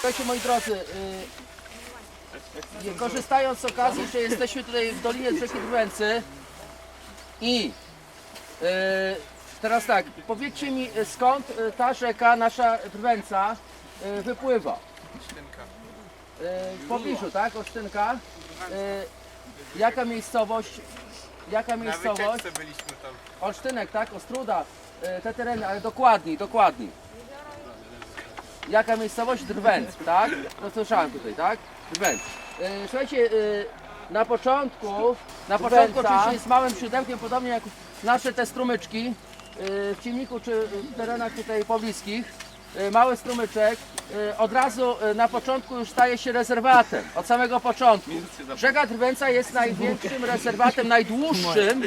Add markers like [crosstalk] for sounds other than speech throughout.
Słuchajcie moi drodzy, y, korzystając z okazji, że jesteśmy tutaj w Dolinie Rzeki Drwęcy i y, teraz tak, powiedzcie mi y, skąd y, ta rzeka, nasza Drwęca y, wypływa? Y, W pobliżu, tak? Olsztynka. Y, Jaka miejscowość? Jaka Na miejscowość? wycieczce byliśmy tam. Olsztynek, tak? Ostruda, y, te tereny, ale dokładniej, dokładniej. Jaka miejscowość? Drwęc, tak? To słyszałem tutaj, tak? Drwęc. Y, Słuchajcie, y, na początku, na początku oczywiście jest małym siodełkiem, podobnie jak nasze te strumyczki y, w Ciemniku czy w terenach tutaj pobliskich. Mały strumyczek od razu na początku już staje się rezerwatem, od samego początku. Rzeka Drwęca jest największym rezerwatem, najdłuższym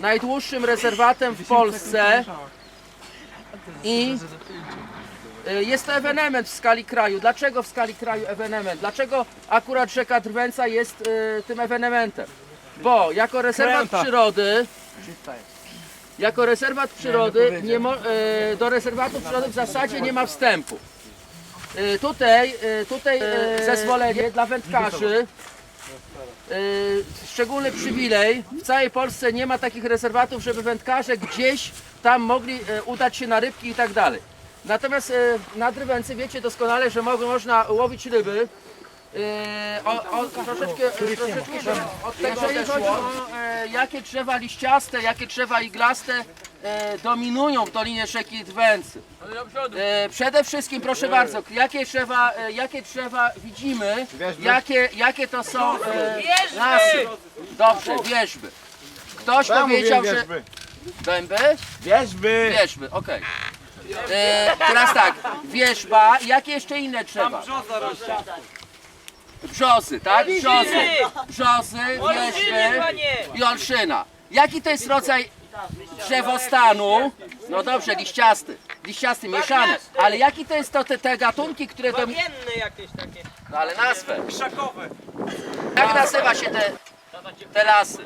najdłuższym rezerwatem w Polsce i jest to ewenement w skali kraju. Dlaczego w skali kraju ewenement? Dlaczego akurat rzeka Drwęca jest y, tym ewenementem? Bo jako rezerwat przyrody jako rezerwat przyrody nie mo, y, do rezerwatu przyrody w zasadzie nie ma wstępu. Y, Tutaj, y, tutaj y, zezwolenie dla wędkarzy y, szczególny przywilej. W całej Polsce nie ma takich rezerwatów, żeby wędkarze gdzieś tam mogli y, udać się na rybki i tak dalej. Natomiast y, na Drywęcy wiecie doskonale, że można łowić ryby. O, o, troszeczkę, troszeczkę od tego Jeżeli chodzi o e, jakie drzewa liściaste, jakie drzewa iglaste e, dominują w Dolinie Rzeki Drwęcy. E, przede wszystkim, proszę bardzo, jakie drzewa, e, jakie drzewa widzimy, jakie, jakie to są e, lasy. Dobrze, wierzby. Ktoś powiedział, że... Dęby? Wierzby! Wierzby, okej. E, Teraz tak, wierzba, jakie jeszcze inne drzewa? Brzozy, tak? Brzozy, brzozy, wierzby i olszyna. Jaki to jest rodzaj drzewostanu? No dobrze, liściasty. Liściasty, mieszany. Ale jaki to jest to te, te gatunki, które. Bagienne jakieś takie. No ale nazwę. Krzakowe! Jak nazywa się te, te lasy?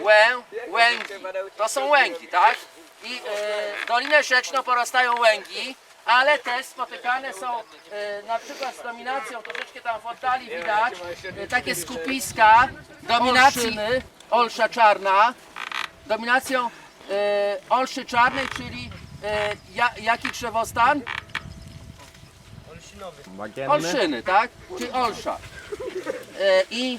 Łę, łęki. To są łęki, tak? I e, Dolinę Rzeczną porastają łęki, ale też spotykane są e, na przykład z dominacją, troszeczkę tam w oddali widać, e, takie skupiska dominacji olsza czarna, dominacją e, olszy czarnej, czyli e, ja, jaki drzewostan? Olszyny, tak? Czyli olsza. E, I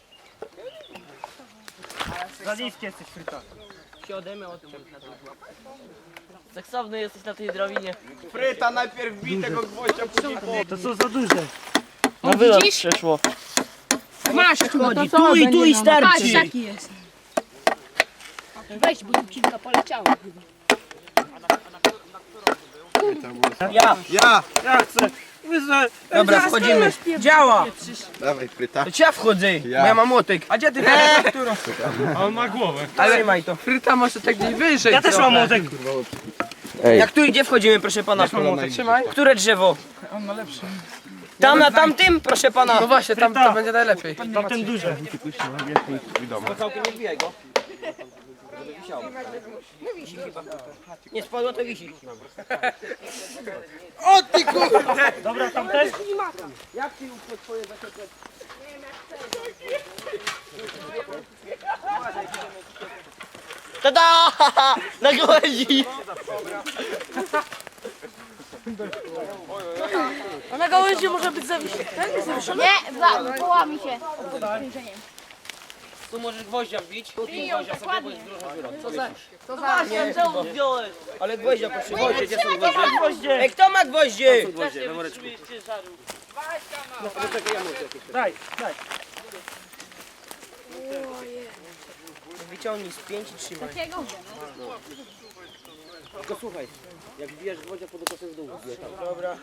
występują. Zaliwki jesteś fryta. Siodemy od Seksowny jesteś na tej drobinie. Fryta najpierw bij tego gwoździa, później po... To są za duże. Na wylot przeszło. Masz tu, to Tu i tu i Patrz, starczy. taki jest. Weź, bo ci to poleciało. Ja, Ja! ja chcę. Dobra, wchodzimy. Działa. Dawaj fryta. To ja wchodzę. Ja. Ja mam młotek. A gdzie ty? Którą? A on ma głowę. Ale trzymaj to. Fryta może tak gdzieś wyżej. Ja też mam młotek. Jak tu idzie wchodzimy, proszę pana. Trzymaj. Które drzewo? On ma lepszy. Tam na tamtym, proszę pana. No właśnie, tam to będzie najlepiej. Tamten duży. Nie spadło, to wisi. O ty kurde! Dobra, tam też? Tada! Na gałęzi! A na gałęzi może być zawieszony. Nie, za- połami się. Tu możesz gwoździa wbić. Tu gwoździa sobie, bo jest dużo wylot. Co za... To za Nie, Ale gwoździa proszę, gwoździe, gdzie są gwoździe? Ej, kto ma gwoździe? Gwoździe, we woreczku. Daj, daj. Wyciągnij z pięć i trzymaj. Tylko słuchaj, jak wbijasz gwoździa pod okosem w dół. Dobra.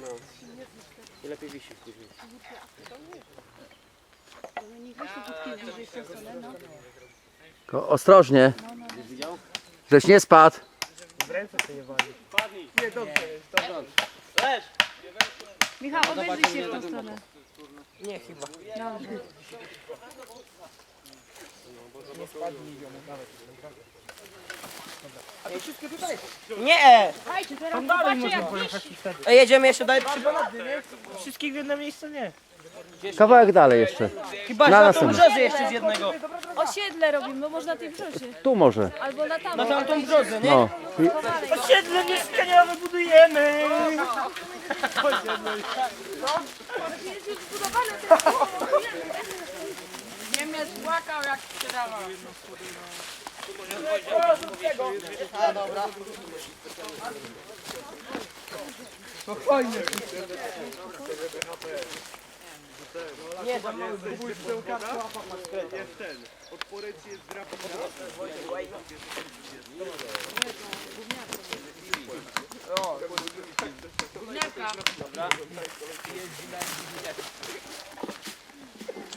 No. I lepiej wisi później. Tylko ostrożnie. Żeś nie spadł. Michał, obejrzyj się w tą stronę. Nie chyba. Nie! Słuchajcie, teraz zobaczcie jak Ej, jedziemy jeszcze dalej przy Wszystkich w jedno miejsce nie. Kawałek dalej jeszcze. Chyba, Na na tą następny. brzozę jeszcze z jednego. osiedle robimy, no można tej brzozie. Tu może. Albo na tam. Na tamtą brzozę, nie? No. Osiedle mieszkaniowe budujemy!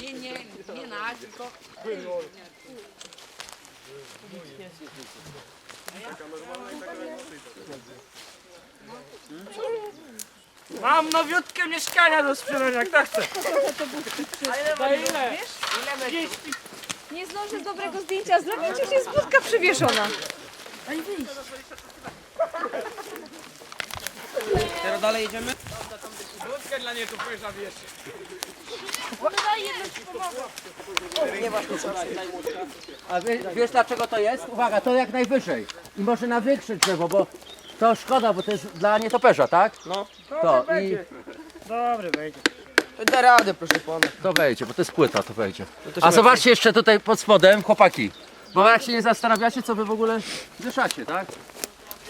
Nie, nie, nie na, tylko... Mam nowiutkie mieszkania do sprzedania, kto chce? Nie zdążę dobrego zdjęcia zrobić, już jest budka przywieszona. Teraz dalej jedziemy? A wie, wiesz dlaczego to jest? Uwaga, to jak najwyżej. I może na większe drzewo, bo to szkoda, bo to jest dla nietoperza, tak? No. To i Dobry, wejdzie. Da radę, proszę pana. to wejdzie, bo to jest płyta, to wejdzie. A zobaczcie jeszcze tutaj pod spodem, chłopaki. Bo jak się nie zastanawiacie, co wy w ogóle wieszacie, tak?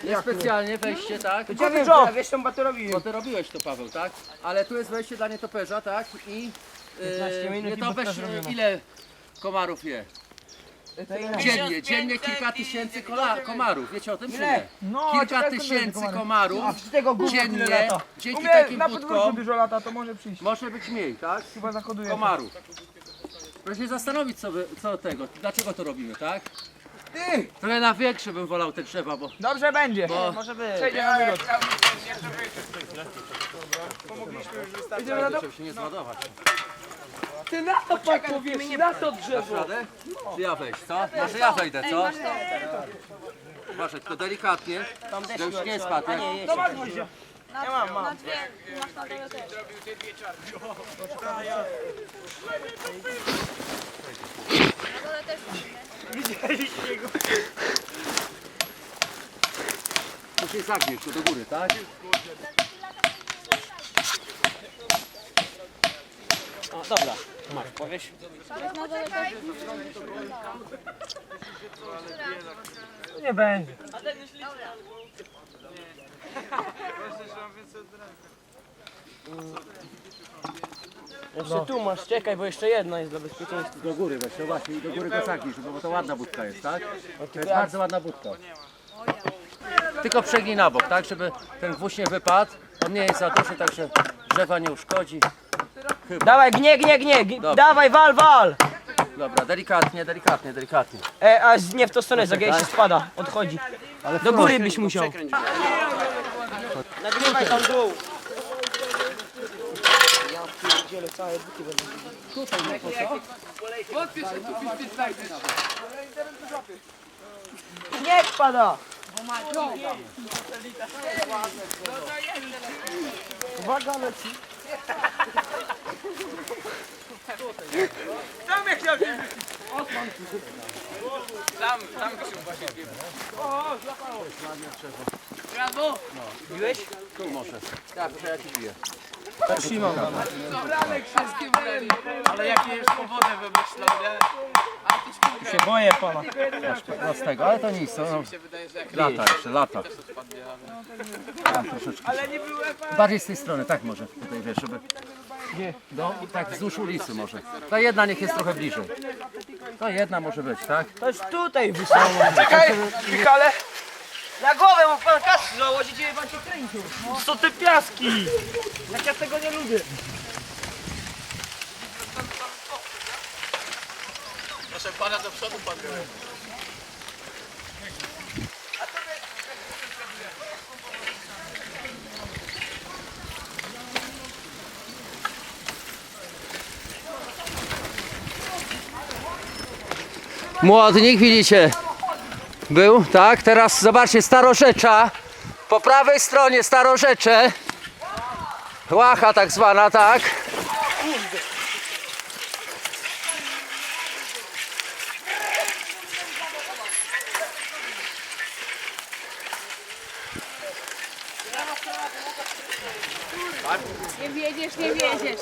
Jest specjalnie wejście, tak? Ja wiem, ja wiesz, tą batę robiłem. Bo ty robiłeś to, Paweł, tak? Ale tu jest wejście dla nietoperza, tak? I 15 yy, minut i nietoperz zrobiona. yy, ile komarów je? Dziennie, dziennie kilka tysięcy kola, komarów. Wiecie o tym czy nie? No, Kilka tysięcy komarów Z tego gówna ile dziennie, lata. dzięki Umie, takim na podwórku budkom dużo lata, to może przyjść. może być mniej, tak? Chyba zachoduje. Komarów. Proszę się zastanowić co, wy, co tego, dlaczego to robimy, tak? Ty! Trochę na większe bym wolał te drzewa, bo... Dobrze będzie. bo Może być. Przejdzie na wylot. Idziemy na Żeby się nie zładować. Ty na to pak powiesz, na to drzewo. radę? Czy ja wejść, co? Może ja wejdę, co? Uważaj, tylko delikatnie, Tam też że już nie spadł. Jak- nie, jeszcze. Ja mam, mam. Tu się zagniesz, tu do góry, tak? O, dobra. Masz, powiesz? Nie będzie. Jeszcze tu masz, czekaj, bo jeszcze jedna jest dla bezpieczeństwa. Do góry weź, no właśnie, i do góry go zagniesz, bo to ładna budka jest, tak? To jest bardzo ładna budka. Tylko przegnij na bok, tak, żeby ten gwóźdź nie wypadł. On nie jest za duży, także drzewa nie uszkodzi. Dawaj, gnie, gnie, gnie, g- Dobra. dawaj, wal, wal! Dobra, delikatnie, delikatnie, delikatnie. E, a z- nie w tą stronę, zagaj się spada, odchodzi. Do góry byś musiał. Nagrywaj tam dół. Ja pierdzielę, całe buty będą. Śnieg pada! Uwaga, leci. Biłeś? Tu może. Tak, proszę, ja ci biję. Ale jakie jest powody wymyślone? Się boję pana. No z tego, ale to nic, to no, lata jeszcze, lata. Tak, troszeczkę. Bardziej z tej strony, tak może, tutaj wiesz, żeby... No, tak wzdłuż ulicy może. Ta jedna niech jest trochę bliżej. To jedna może być, tak? To jest tutaj wysoko. Czekaj, Michale. Na głowę, bo pan kask no, Założyć je pan kręcił. Co te piaski? Jak ja tego nie lubię. Proszę pana do przodu pan Młody, niech widzicie. Był, tak? Teraz zobaczcie, starorzecza. Po prawej stronie Starorzecze. Łacha tak zwana, tak? Nie wiedziesz, nie wiedziesz.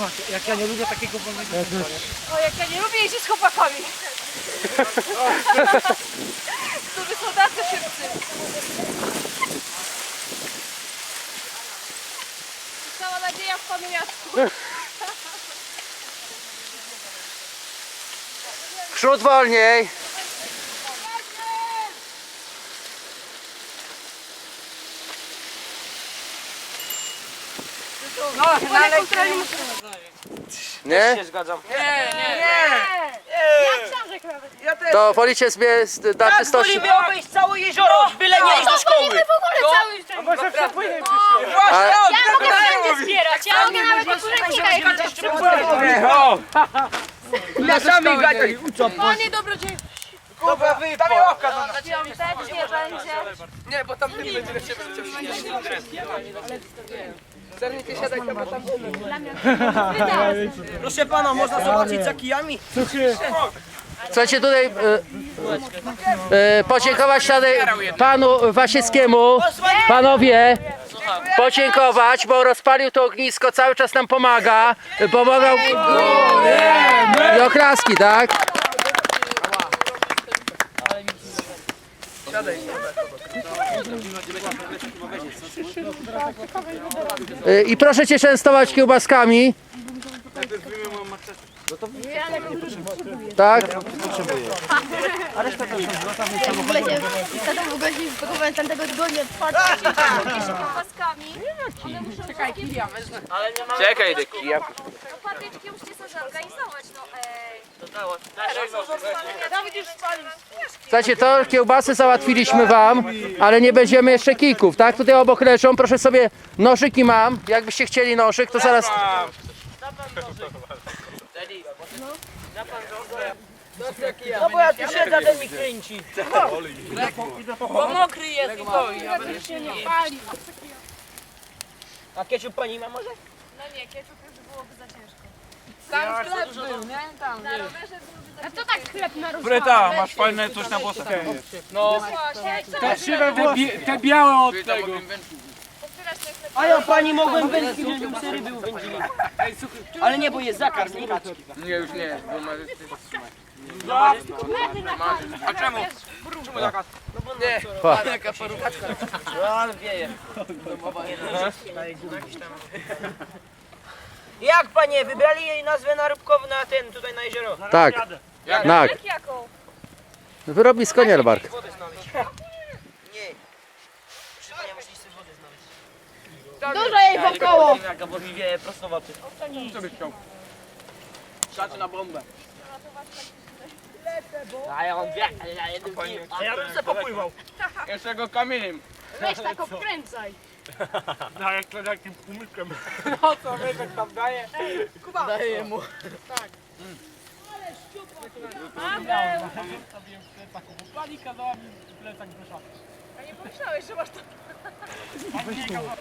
ma, jak ja nie lubię takiego wolnego O, jak ja nie lubię jeździć z chłopakami. [laughs] Którzy są tacy szybcy. Cała nadzieja w Panu Jacku. Przód [laughs] wolniej. Nie? Się zgadzam. To wolicie sobie z- dla Tak, czystości. wolimy obejść całe jezioro, byle nie iść do szkoły. w ogóle cały ten. Może przepłynie A, Ja mogę wszędzie zbierać. Ja mogę nawet do kurnika jechać. Ja sami gadać uczą. Panie dobrodziej. Dobra, wypał. Piątecznie będzie. Nie, bo tam tym będzie Zernik siadaj tam, bo tam [laughs] Proszę pana, można zobaczyć za kijami? Chcecie tutaj e, e, podziękować tutaj panu Wasieckiemu, panowie, podziękować, bo rozpalił to ognisko, cały czas nam pomaga, pomagał i oklaski, tak? E, I proszę cię częstować kiełbaskami. Tak? W ogóle się, wtedy w ogóle się spakowałem tamtego tygodnia otwarcie. Paskami. [laughs] One muszą Czekaj, chwilę. Czekaj, do kija. No patyczki musicie sobie zorganizować, no ej. Słuchajcie, to kiełbasy załatwiliśmy wam, ale nie będziemy jeszcze kijków, tak? Tutaj obok leżą, proszę sobie, nożyki mam, jakbyście chcieli nożyk, to zaraz... No bo ja tu siedzę, ten mi kręci. A ketchup pani ma może? No nie, ketchup już byłoby za ciężko. Tam sklep był, nie? Tam, Na rowerze byłoby za A to tak chleb na róż. Bryta, masz fajne coś na włosach. No, Te siwe włosy. Te białe od tego. A ja pani mogłem wędki, żeby sery był wędzili. Ale nie, bo jest zakaz, nie kaczki. nie, już nie, bo ma... A czemu? Nie, Pa. taka parówaczka. No ale wieje. Jak panie, wybrali jej nazwę naróbkową na ten, tutaj na jezioro? Tak, tak. jaką? Wyrobisko Nielbark. Wodę znaleźć. Nie. Czy panie musi sobie wodę znaleźć? Dużo jej wokoło. Jaka, bo mi wieje prostowaty. Co byś chciał? Szaty na bombę. A ja on wie, ale ja jeden A ja bym se popływał. Jeszcze go kamieniem. Weź tak obkręcaj. No jak to takim umysłem. Daję mu.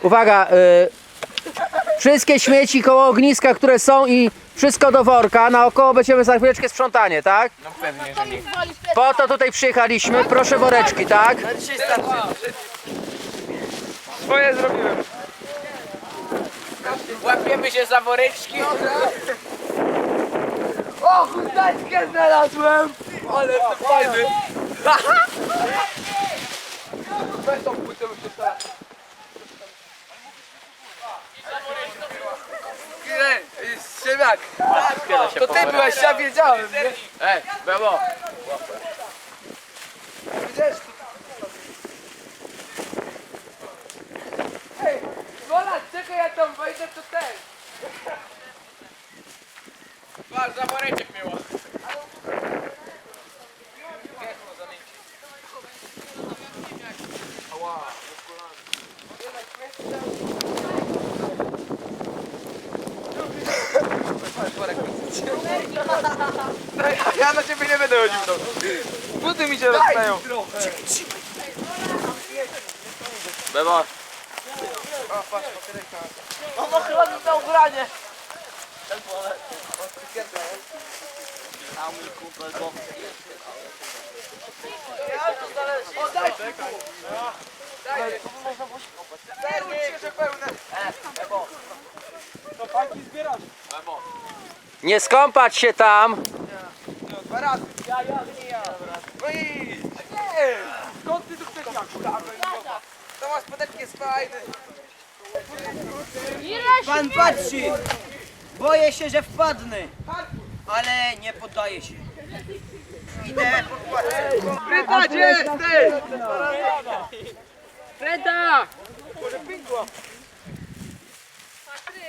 Uwaga, y, wszystkie śmieci koło ogniska, które są i wszystko do worka, naokoło będziemy za chwileczkę sprzątanie, tak? No pewnie, w Po to tutaj przyjechaliśmy, proszę woreczki, tak? Swoje zrobiłem. Łapiemy się za woreczki. O, chusteczkę znalazłem! Ale to fajny. Weź tą płytę, bo się stara. Ej, Szymiak! To ty byłeś, ja wiedziałem, nie? Ej, Bebo! Widzisz? Ej, Gola, czekaj, ja tam wejdę, to ten! Patrz, za woreczek miło. Ja na ciebie nie będę chodził to. Buty mi się rozstają. Bebo. O, patrz, baterejka. No chyba mi to ubranie. A mój kumpel go. O, daj. Daj. Zerwij się, że pełne. Nie skąpać się tam. Dwa razy. Ja, ja, nie ja. Nie! Skąd ty tu chcesz jak? To masz spodeczki jest fajny. Pan patrzy. Boję się, że wpadnę. Ale nie poddaję się. Idę. Fryta, gdzie jesteś? Freda!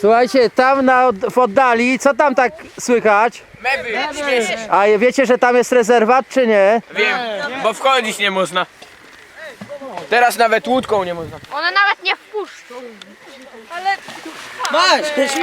Słuchajcie, tam na, w oddali, co tam tak słychać? Mewy. A wiecie, że tam jest rezerwat, czy nie? Wiem, bo wchodzić nie można. Teraz nawet łódką nie można. One nawet nie wpuszczą. Ale Masz, psi